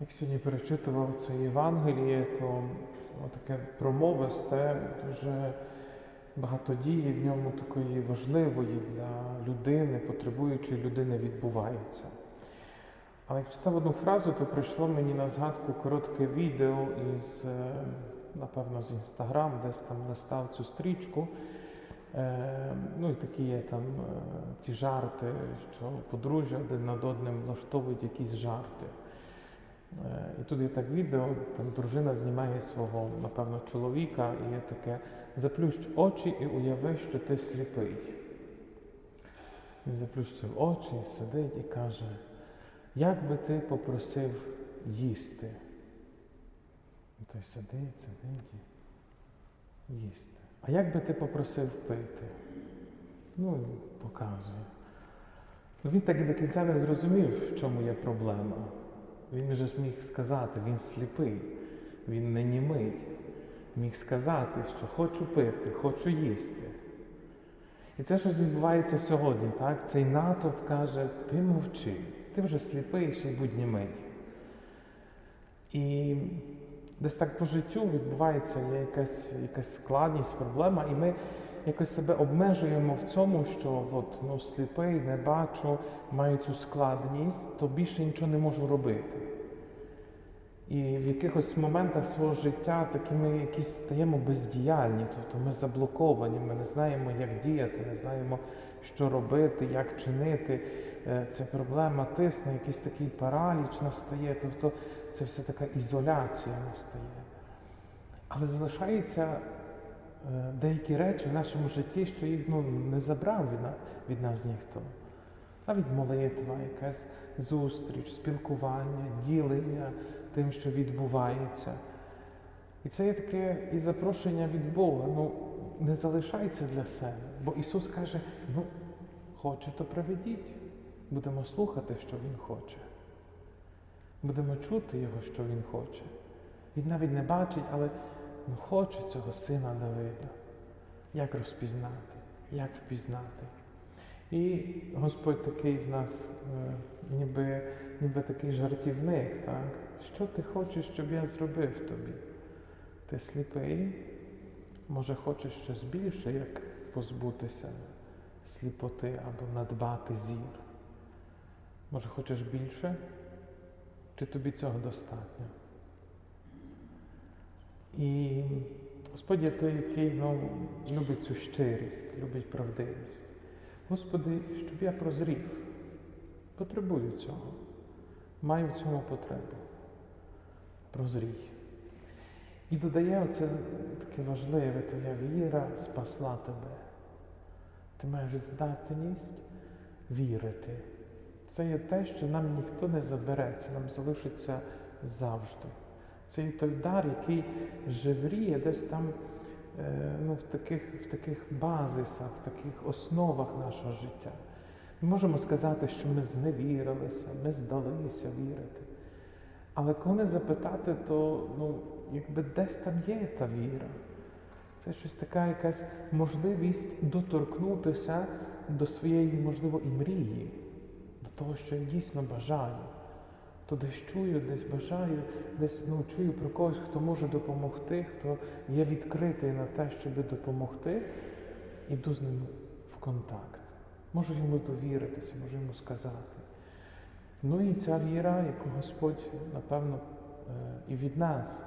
Як сьогодні перечитував це Євангеліє, то таке промовисте, дуже багато дії в ньому такої важливої для людини, потребуючої людини відбувається. Але як читав одну фразу, то прийшло мені на згадку коротке відео із, е, напевно, з Інстаграм, десь там листав цю стрічку. Е, Ну і такі є там е, ці жарти, що подружжя один над одним влаштовують якісь жарти. Е, І тут є так відео, там дружина знімає свого, напевно, чоловіка, і є таке заплющ очі і уяви, що ти сліпий. Він заплющив очі, сидить і каже, як би ти попросив їсти? І той сидить, сидить і їсти. А як би ти попросив пити? Ну, показує. Ну, Він так і до кінця не зрозумів, в чому є проблема. Він вже ж міг сказати, він сліпий, він не німий. Міг сказати, що хочу пити, хочу їсти. І це щось відбувається сьогодні, так? Цей натовп каже, ти мовчи, ти вже сліпий, ще й будь німий. І десь так по життю відбувається є якась, якась складність, проблема, і ми якось себе обмежуємо в цьому, що от, ну, сліпий, не бачу, маю цю складність, то більше нічого не можу робити. І в якихось моментах свого життя такі ми якісь стаємо бездіяльні, тобто ми заблоковані, ми не знаємо, як діяти, не знаємо, що робити, як чинити. Е, Ця проблема тисне, якийсь такий параліч настає, тобто це все така ізоляція настає. Але залишаються е, деякі речі в нашому житті, що їх ну, не забрав від, від нас ніхто. Навіть молитва, якась зустріч, спілкування, ділення тим, що відбувається. І це є таке і запрошення від Бога. Ну, не залишайте для себе. Бо Ісус каже: ну, хоче, то приведіть. Будемо слухати, що Він хоче. Будемо чути Його, що Він хоче. Він навіть не бачить, але ну, хоче цього сина Давида. Як розпізнати, як впізнати. І Господь такий в нас, е, ніби, ніби такий жартівник, так? Що ти хочеш, щоб я зробив тобі? Ти сліпий, може хочеш щось більше, як позбутися сліпоти або надбати зір? Може, хочеш більше? Чи тобі цього достатньо? І Господь є той, який ну, любить цю щирість, любить правдивість. Господи, щоб я прозрів, потребую цього, маю в цьому потребу. Прозрій. І додає оце таке важливе, твоя віра спасла тебе. Ти маєш здатність вірити. Це є те, що нам ніхто не забере, це нам залишиться завжди. Це той дар, який жевріє десь там е, ну, в, таких, в таких базисах, в таких основах нашого життя. Ми можемо сказати, що ми зневірилися, ми здалися вірити. Але коли запитати, то ну, якби десь там є та віра. Це щось така якась можливість доторкнутися до своєї, можливо, і мрії, до того, що я дійсно бажаю. То десь чую, десь бажаю, десь ну, чую про когось, хто може допомогти, хто є відкритий на те, щоб допомогти, іду з ним в контакт. Можу йому довіритися, можу йому сказати. Ну і ця віра, яку Господь, напевно, е, і від нас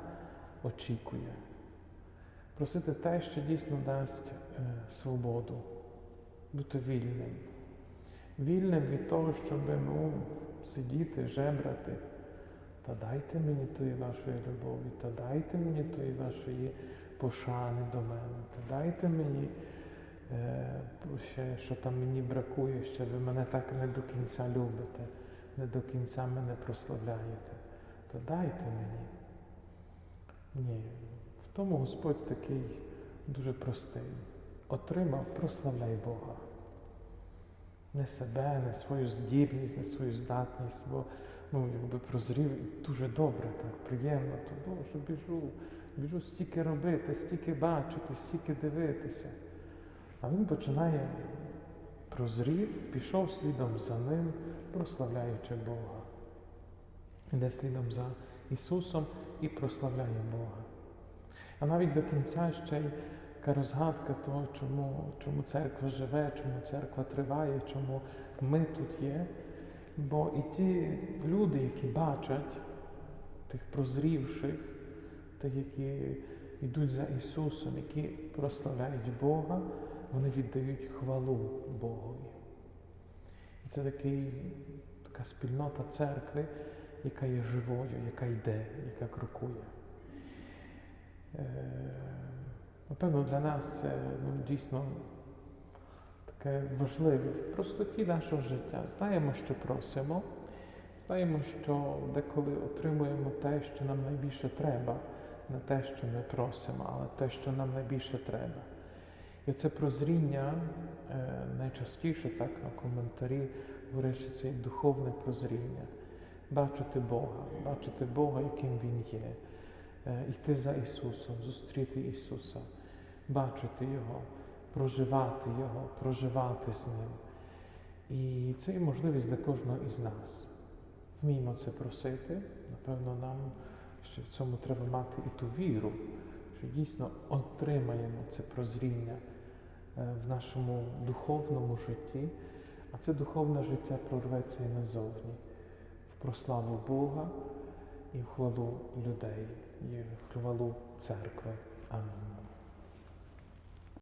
очікує. Просити те, що дійсно дасть е, свободу, бути вільним. Вільним від того, щоб ну, сидіти, жебрати. Та дайте мені тої вашої любові, та дайте мені тої вашої пошани до мене, та дайте мені е, ще, що там мені бракує, ще ви мене так не до кінця любите, не до кінця мене прославляєте. Та дайте мені. Ні, в тому Господь такий дуже простий. Отримав, прославляй Бога. Не себе, не свою здібність, не свою здатність, бо ну, якби прозрів дуже добре, так, приємно, то Боже, біжу, біжу стільки робити, стільки бачити, стільки дивитися. А він починає прозрів, пішов слідом за ним, прославляючи Бога. йде слідом за Ісусом і прославляє Бога. А навіть до кінця ще й така розгадка того, чому, чому церква живе, чому церква триває, чому ми тут є. Бо і ті люди, які бачать тих прозрівших, тих, які йдуть за Ісусом, які прославляють Бога, вони віддають хвалу Богові. І це такий, така спільнота церкви, яка є живою, яка йде, яка крокує. Напевно, для нас це ну, дійсно таке важливе в простоті нашого життя. Знаємо, що просимо, знаємо, що деколи отримуємо те, що нам найбільше треба, не те, що ми просимо, але те, що нам найбільше треба. І це прозріння е, найчастіше так на коментарі говорять, що це духовне прозріння. Бачити Бога, бачити Бога, яким Він є, е, йти за Ісусом, зустріти Ісуса, бачити Його, проживати Його, проживати з Ним. І це є можливість для кожного із нас. Вміємо це просити. Напевно, нам ще в цьому треба мати і ту віру, що дійсно отримаємо це прозріння е, в нашому духовному житті, а це духовне життя прорветься і назовні, в прославу Бога і в хвалу людей, і в хвалу церкви. Амінь.